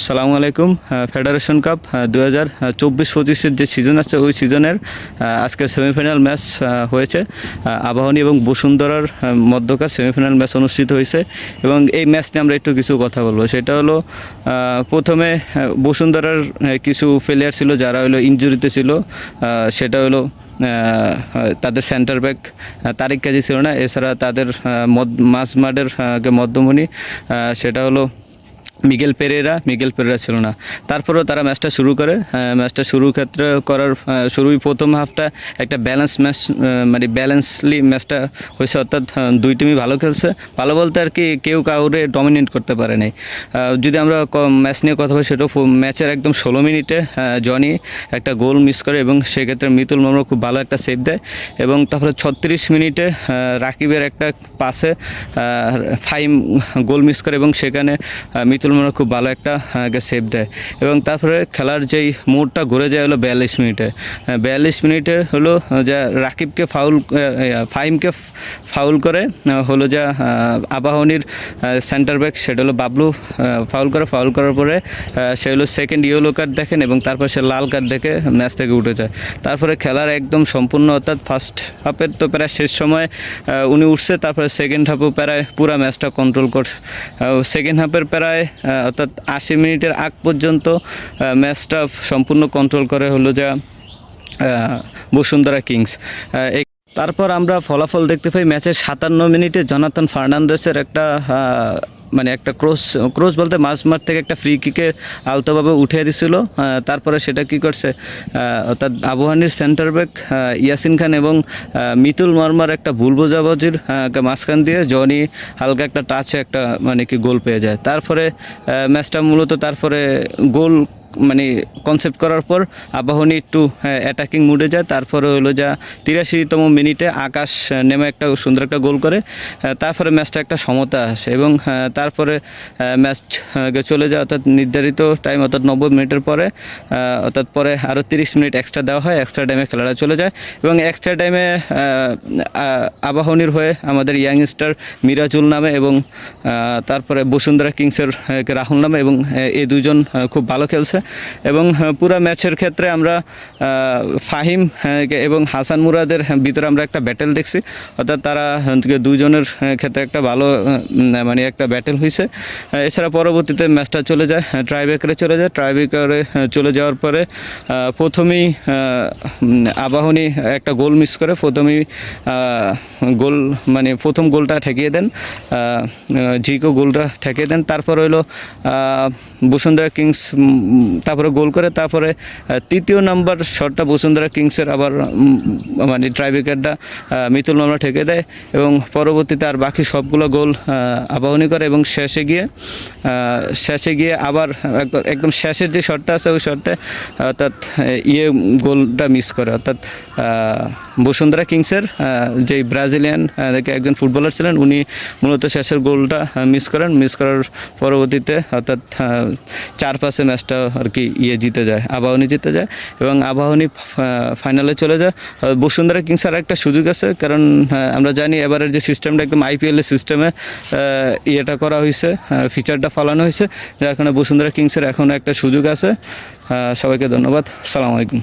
সালামু আলাইকুম federation cup দু হাজার চব্বিশ পঁচিশের যে সিজন আছে ওই সিজনের আহ, আজকে সেমিফাইনাল ম্যাচ হয়েছে। আবাহনী এবং বসুন্ধরার মধ্যকার সেমিফাইনাল ম্যাচ অনুষ্ঠিত হয়েছে। এবং এই ম্যাচ নিয়ে আমরা একটু কিছু কথা বলব। সেটা হলো প্রথমে বসুন্ধরার কিছু প্লেয়ার ছিল যারা হলো ইনজুরিতে ছিল। সেটা হলো তাদের সেন্টার ব্যাক তারিক কাজী ছিল না। এছাড়া তাদের আহ, মদ- মাঝ মাঠের আহ, মধ্যমণি সেটা হলো মিগেল পেরেরা মিগেল পেরেরা ছিল না। তারপরেও তারা ম্যাচটা শুরু করে ম্যাচটা শুরুর ক্ষেত্রে করার শুরুই প্রথম হাফটা একটা ব্যালেন্স ম্যাচ মানে ব্যালেন্সলি ম্যাচটা হয়েছে। অর্থাৎ দুই টিমই ভালো খেলছে। ভালো বলতে আর কি কেউ কাউরে ডমিনেট করতে পারে নাই। যদি আমরা ম্যাচ নিয়ে কথা বলি সেটাও ম্যাচের একদম ষোলো মিনিটে জনি একটা গোল মিস করে এবং সেক্ষেত্রে মিতুল মামরা খুব ভালো একটা সেভ দেয়। এবং তারপরে ছত্রিশ মিনিটে রাকিবের একটা পাসে ফাইম গোল মিস করে এবং সেখানে আহ, মামরা খুব ভালো একটা সেভ দেয়। এবং তারপরে খেলার যেই মোড়টা ঘুরে যায় হলো বিয়াল্লিশ মিনিটে। বিয়াল্লিশ মিনিটে হলো যা রাকিবকে ফাউল ফাইমকে ফাউল করে হলো যা আবাহনীর সেন্টার ব্যাক সেটা হলো বাবলু ফাউল করে ফাউল করার পরে সে হলো সেকেন্ড ইয়েলো কার্ড দেখেন এবং তারপর সে লাল কার্ড দেখে ম্যাচ থেকে উঠে যায়। তারপরে খেলার একদম সম্পূর্ণ অর্থাৎ ফার্স্ট হাফের তো প্রায় শেষ সময় উনি উঠছে, তারপরে সেকেন্ড হাফও প্রায় পুরো ম্যাচটা কন্ট্রোল কর সেকেন্ড হাফের প্রায় অর্থাৎ আশি মিনিটের আগ পর্যন্ত ম্যাচটা সম্পূর্ণ কন্ট্রোল করে হলো যা বসুন্ধরা কিংস। তারপর আমরা ফলাফল দেখতে পাই ম্যাচের সাতান্ন মিনিটে জনাতন ফার্নান্দেসের একটা মানে একটা ক্রস ক্রস বলতে মাঝ মার থেকে একটা ফ্রি কিকে আলতোভাবে উঠিয়ে দিছিল। তারপরে সেটা কি করছে? অর্থাৎ আবহানির সেন্টার ব্যাক ইয়াসিন খান এবং মিতুল মার্মার একটা ভুল বোঝাবুঝির মাঝখান দিয়ে জনি হালকা একটা টাচে একটা মানে কি গোল পেয়ে যায়। তারপরে ম্যাচটা মূলত তারপরে গোল মানে কনসেপ্ট করার পর আবাহনী একটু অ্যাটাকিং মুডে যায়। তারপরে হলো যা তিরাশিতম মিনিটে আকাশ নেমে একটা সুন্দর একটা গোল করে। তারপরে ম্যাচটা একটা সমতা আসে এবং তারপরে ম্যাচ চলে যায়। অর্থাৎ নির্ধারিত টাইম অর্থাৎ নব্বই মিনিটের পরে অর্থাৎ পরে আরও তিরিশ মিনিট এক্সট্রা দেওয়া হয়। এক্সট্রা টাইমে খেলাটা চলে যায় এবং এক্সট্রা টাইমে আবাহনীর হয়ে আমাদের ইয়াংস্টার মিরাজুল নামে এবং তারপরে বসুন্ধরা কিংসের রাহুল নামে এবং এই দুজন খুব ভালো খেলছে। এবং পুরো ম্যাচের ক্ষেত্রে আমরা ফাহিম এবং হাসান মুরাদের ভিতরে আমরা একটা ব্যাটেল দেখছি। অর্থাৎ তারা দুজনের ক্ষেত্রে একটা ভালো মানে একটা ব্যাটেল হয়েছে এছাড়া পরবর্তীতে ম্যাচটা চলে যায় ট্রাইব্রেকারে চলে যায়। ট্রাইব্রেকারে চলে যাওয়ার পরে প্রথমেই আবাহনী একটা গোল মিস করে। প্রথমেই গোল মানে প্রথম গোলটা ঠেকিয়ে দেন। জিকো গোলটা ঠেকিয়ে দেন। তারপর হইল বসুন্ধরা কিংস তারপরে গোল করে, তারপরে তৃতীয় নাম্বার শটটা বসুন্ধরা কিংসের আবার মানে ট্রাইব্রেকারটা মিতুল মামলা ঠেকে দেয় এবং পরবর্তীতে আর বাকি সবগুলো গোল আবাহনী করে এবং শেষে গিয়ে শেষে গিয়ে আবার একদম- শেষের যে শটটা আছে ওই শটটা অর্থাৎ ইয়ে গোলটা মিস করে। অর্থাৎ বসুন্ধরা কিংসের যে ব্রাজিলিয়ান একজন ফুটবলার ছিলেন, উনি মূলত শেষের গোলটা মিস করেন। মিস করার পরবর্তীতে, অর্থাৎ চার পাশে ম্যাচটা আর কি ইয়ে জিতে যায়, আবাহনী জিতে যায় এবং আবাহনী ফাইনালে চলে যায়। বসুন্ধরা বসুন্ধরা কিংসের একটা সুযোগ আছে, কারণ আমরা জানি এবারের যে সিস্টেমটা একদম আইপিএলের সিস্টেমে ইয়েটা করা হয়েছে ফিচারটা ফালানো হয়েছে, যার কারণে বসুন্ধরা কিংসের এখনও একটা সুযোগ আছে। সবাইকে ধন্যবাদ। সালাম আলাইকুম।